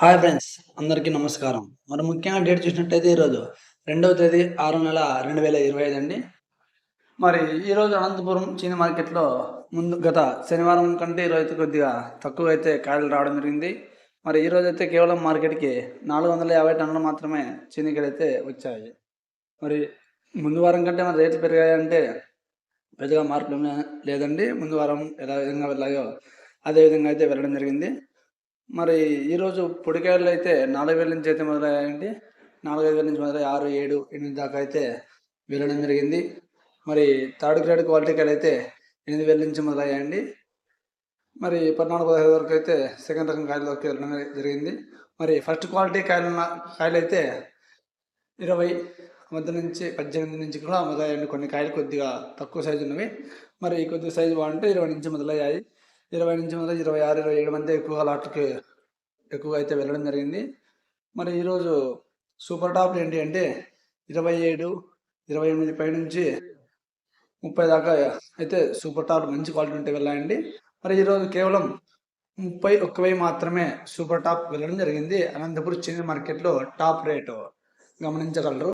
Hi friends అందరికీ నమస్కారం. మరి ముఖ్యంగా డేట్ చూసినట్టయితే ఈరోజు రెండవ తేదీ ఆరు నెల రెండు వేల ఇరవై ఐదు అండి. మరి ఈరోజు అనంతపురం చీని మార్కెట్లో ముందు గత శనివారం కంటే ఈరోజు అయితే కొద్దిగా తక్కువ అయితే కాయలు రావడం జరిగింది. మరి ఈరోజు అయితే కేవలం మార్కెట్కి నాలుగు వందల యాభై టన్నులు మాత్రమే చీనికాయలు అయితే వచ్చాయి. మరి ముందు వారం కంటే మన రేట్లు పెరిగాయంటే పెద్దగా మార్పులు లేదండి. ముందు వారం ఎలా విధంగా వెళ్ళాయో అదే విధంగా అయితే వెళ్ళడం జరిగింది. మరి ఈరోజు పొడికాయలు అయితే నాలుగు వేల నుంచి అయితే మొదలయ్యాయండి. నాలుగైదు వేల నుంచి మొదలై ఆరు ఏడు ఎనిమిది దాకా అయితే వెళ్ళడం జరిగింది. మరి థర్డ్ గ్రేడ్ క్వాలిటీ కాయలు అయితే ఎనిమిది వేల నుంచి మొదలయ్యాయండి. మరి పద్నాలుగు పదహైదు వరకు అయితే సెకండ్ రకం కాయల వరకు వెళ్ళడం జరిగింది. మరి ఫస్ట్ క్వాలిటీ కాయలు కాయలు అయితే ఇరవై మధ్య నుంచి పద్దెనిమిది నుంచి కూడా మొదలయ్యాయండి. కొన్ని కాయలు కొద్దిగా తక్కువ సైజు ఉన్నవి మరి ఈ కొద్ది సైజు బాగుంటే ఇరవై నుంచి మొదలయ్యాయి. ఇరవై నుంచి మొదలు ఇరవై ఆరు ఇరవై ఏడు మంది ఎక్కువగా లాట్కి ఎక్కువగా అయితే వెళ్ళడం జరిగింది. మరి ఈరోజు సూపర్ టాప్ ఏంటి అంటే ఇరవై ఏడు ఇరవై ఎనిమిది పై నుంచి ముప్పై దాకా అయితే సూపర్ టాప్ మంచి క్వాలిటీ ఉంటే వెళ్ళాయండి. మరి ఈరోజు కేవలం ముప్పై ఒక్క వెయ్యి మాత్రమే సూపర్ టాప్ వెళ్ళడం జరిగింది. అనంతపురం చిన్న మార్కెట్లో టాప్ రేటు గమనించగలరు.